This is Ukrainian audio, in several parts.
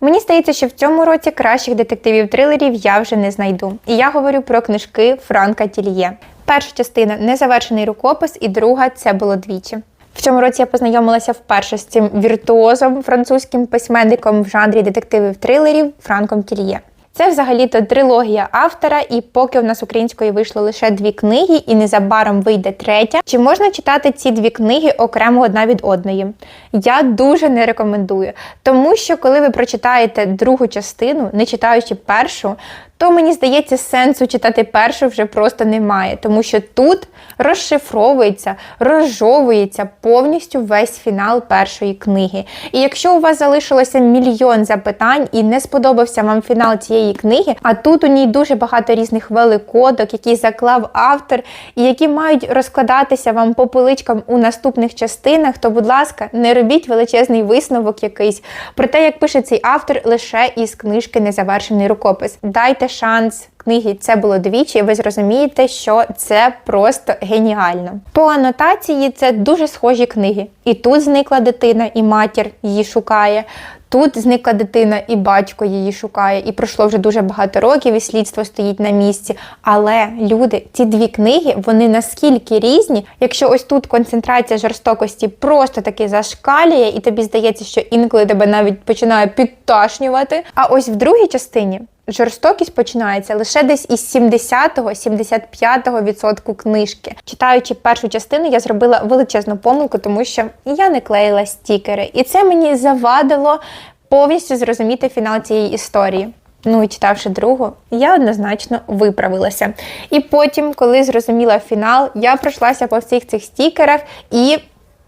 Мені здається, що в цьому році кращих детективів-трилерів я вже не знайду. І я говорю про книжки Франка Тільє. Перша частина незавершений рукопис, і друга це було двічі. В цьому році я познайомилася вперше з цим віртуозом, французьким письменником в жанрі детективів-трилерів Франком Тільє. Це взагалі-то трилогія автора, і поки в нас українською вийшло лише дві книги, і незабаром вийде третя. Чи можна читати ці дві книги окремо одна від одної? Я дуже не рекомендую, тому що коли ви прочитаєте другу частину, не читаючи першу, то мені здається, сенсу читати першу вже просто немає, тому що тут розшифровується, розжовується повністю весь фінал першої книги. І якщо у вас залишилося мільйон запитань і не сподобався вам фінал цієї книги, а тут у ній дуже багато різних великодок, які заклав автор, і які мають розкладатися вам по поличкам у наступних частинах, то, будь ласка, не робіть величезний висновок якийсь про те, як пише цей автор лише із книжки Незавершений рукопис. Дайте шанс книги це було двічі, і ви зрозумієте, що це просто геніально. По анотації це дуже схожі книги. І тут зникла дитина, і матір її шукає. Тут зникла дитина, і батько її шукає, і пройшло вже дуже багато років, і слідство стоїть на місці. Але люди, ці дві книги, вони наскільки різні, якщо ось тут концентрація жорстокості просто таки зашкалює, і тобі здається, що інколи тебе навіть починає підташнювати. А ось в другій частині жорстокість починається лише десь із 70-75% відсотку книжки. Читаючи першу частину, я зробила величезну помилку, тому що я не клеїла стікери, і це мені завадило повністю зрозуміти фінал цієї історії. Ну і читавши другу, я однозначно виправилася. І потім, коли зрозуміла фінал, я пройшлася по всіх цих стікерах і.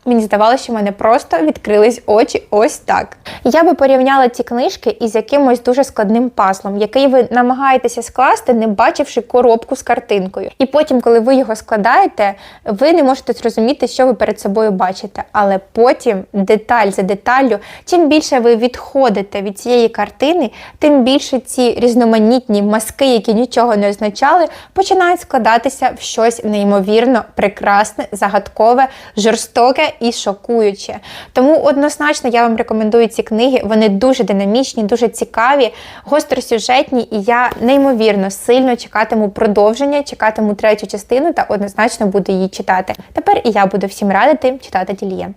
Мені здавалося, що в мене просто відкрились очі ось так. Я би порівняла ці книжки із якимось дуже складним пазлом, який ви намагаєтеся скласти, не бачивши коробку з картинкою. І потім, коли ви його складаєте, ви не можете зрозуміти, що ви перед собою бачите. Але потім, деталь за деталлю, чим більше ви відходите від цієї картини, тим більше ці різноманітні маски, які нічого не означали, починають складатися в щось неймовірно прекрасне, загадкове, жорстоке і шокуюче. Тому однозначно я вам рекомендую ці книги. Вони дуже динамічні, дуже цікаві, гостросюжетні, і я неймовірно сильно чекатиму продовження, чекатиму третю частину та однозначно буду її читати. Тепер і я буду всім радити читати Тільє.